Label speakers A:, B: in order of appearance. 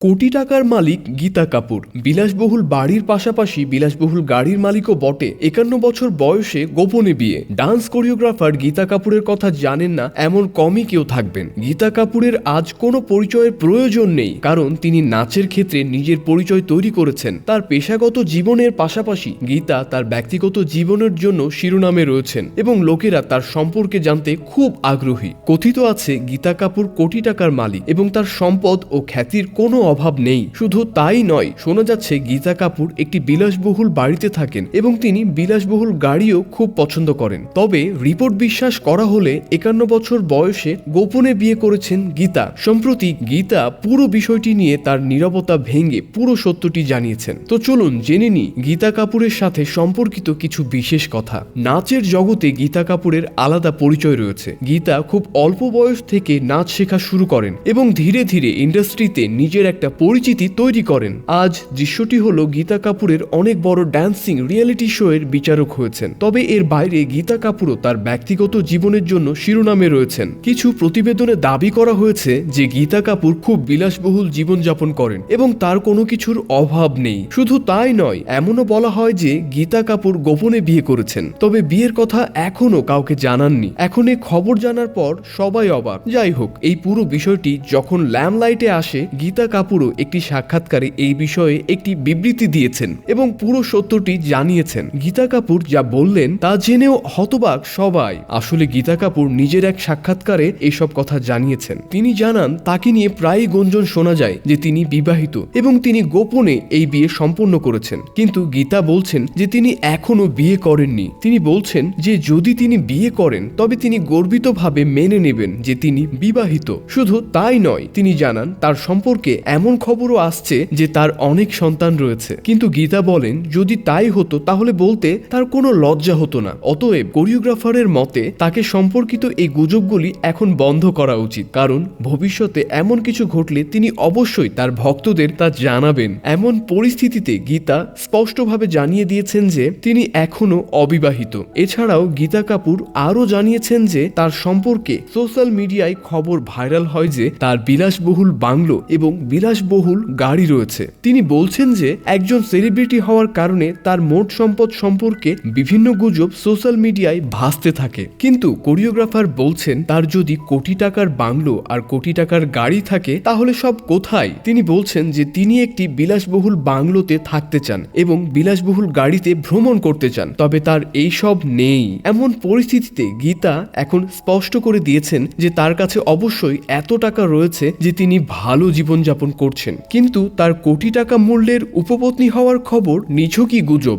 A: কোটি টাকার মালিক গীতা কাপুর। বিলাসবহুল বাড়ির পাশাপাশি বিলাসবহুল গাড়ির মালিকও বটে। একান্ন বছর বয়সে গোপনে বিয়ে। ডান্স কোরিওগ্রাফার গীতা কাপুরের কথা জানেন না, এমন কমই কেউ থাকবেন। গীতা কাপুরের আজ কোনো পরিচয়ের প্রয়োজন নেই, কারণ তিনি নাচের ক্ষেত্রে নিজের পরিচয় তৈরি করেছেন। তার পেশাগত জীবনের পাশাপাশি গীতা তার ব্যক্তিগত জীবনের জন্য শিরোনামে রয়েছেন এবং লোকেরা তার সম্পর্কে জানতে খুব আগ্রহী। কথিত আছে, গীতা কাপুর কোটি টাকার মালিক এবং তার সম্পদ ও খ্যাতির কোনো অভাব নেই। শুধু তাই নয়, শোনা যাচ্ছে গীতা কাপুর একটি বিলাসবহুল বাড়িতে থাকেন এবং তিনি বিলাসবহুল গাড়িও খুব পছন্দ করেন। তবে রিপোর্ট বিশ্বাস করা হলে একান্ন বছর বয়সে গোপনে বিয়ে করেছেন গীতা। সম্প্রতি গীতা পুরো বিষয়টি নিয়ে তার নীরবতা ভেঙে পুরো সত্যটি জানিয়েছেন। তো চলুন জেনে নি গীতা কাপুরের সাথে সম্পর্কিত কিছু বিশেষ কথা। নাচের জগতে গীতা কাপুরের আলাদা পরিচয় রয়েছে। গীতা খুব অল্প বয়স থেকে নাচ শেখা শুরু করেন এবং ধীরে ধীরে ইন্ডাস্ট্রিতে নিজের একটা পরিচিতি তৈরি করেন। আজ দৃশ্যটি হলো গীতা কাপুরের অনেক বড় ড্যান্সিং রিয়েলিটি শো এর বিচারক হয়েছেন। তবে এর বাইরে গীতা কাপুরও তার ব্যক্তিগত জীবনের জন্য শিরোনামে রয়েছেন। কিছু প্রতিবেদনে দাবি করা হয়েছে যে গীতা কাপুর খুব বিলাসবহুল জীবনযাপন করেন এবং তার কোনো কিছুর অভাব নেই। শুধু তাই নয়, এমনও বলা হয় যে গীতা কাপুর গোপনে বিয়ে করেছেন। তবে বিয়ের কথা এখনও কাউকে জানাননি। এখন এই খবর জানার পর সবাই অবাক। যাই হোক, এই পুরো বিষয়টি যখন ল্যামলাইটে আসে, গীতা কাপুরও একটি সাক্ষাৎকারে এই বিষয়ে একটি বিবৃতি দিয়েছেন এবং পুরো সত্যটি জানিয়েছেন। গীতা কাপুর যা বললেন তা জেনেও হতবাক সবাই। আসলে গীতা কাপুর নিজের এক সাক্ষাৎকারে এসব কথা জানিয়েছেন। তিনি জানান, তাকে নিয়ে প্রায়ই গুঞ্জন শোনা যায় যে তিনি বিবাহিত এবং তিনি গোপনে এই বিয়ে সম্পন্ন করেছেন। কিন্তু গীতা বলছেন যে তিনি এখনও বিয়ে করেননি। তিনি বলছেন যে যদি তিনি বিয়ে করেন, তবে তিনি গর্বিতভাবে মেনে নেবেন যে তিনি বিবাহিত। শুধু তাই নয়, তিনি জানান, তার সম্পর্কে এমন খবরও আসছে যে তার অনেক সন্তান রয়েছে। কিন্তু গীতা বলেন, যদি তাই হতো, তাহলে বলতে তার কোনো লজ্জা হতো না। অতএব কোরিওগ্রাফারের মতে, তাকে সম্পর্কিত এই গুজবগুলি এখন বন্ধ করা উচিত। কারণ ভবিষ্যতে এমন কিছু ঘটলে তিনি অবশ্যই তার ভক্তদের তা জানাবেন। এমন পরিস্থিতিতে গীতা স্পষ্টভাবে জানিয়ে দিয়েছেন যে, তিনি এখনও অবিবাহিত। এছাড়াও গীতা কাপুর আরও জানিয়েছেন যে, তার সম্পর্কে সোশ্যাল মিডিয়ায় খবর ভাইরাল হয় যে, তার বিলাসবহুল বাংলো এবং বিলাসবহুল গাড়ি রয়েছে। তিনি বলছেন যে, একজন সেলিব্রিটি হওয়ার কারণে তার মোট সম্পদ সম্পর্কে বিভিন্ন গুজব সোশ্যাল মিডিয়ায় ভাসতে থাকে। কিন্তু কোরিওগ্রাফার বলছেন, তার যদি কোটি টাকার বাংলো আর কোটি টাকার গাড়ি থাকে, তাহলে সব কোথায়? তিনি বলছেন যে, তিনি একটি বিলাসবহুল বাংলোতে থাকতে চান এবং বিলাসবহুল গাড়িতে ভ্রমণ করতে চান। তবে তার এই সব নেই। এমন পরিস্থিতিতে গীতা এখন স্পষ্ট করে দিয়েছেন যে, তার কাছে অবশ্যই এত টাকা রয়েছে যে, তিনি ভালো জীবনযাপন করছেন। কিন্তু তার কোটি টাকা মূল্যের উপপত্নী হওয়ার খবর নিছকই গুজব।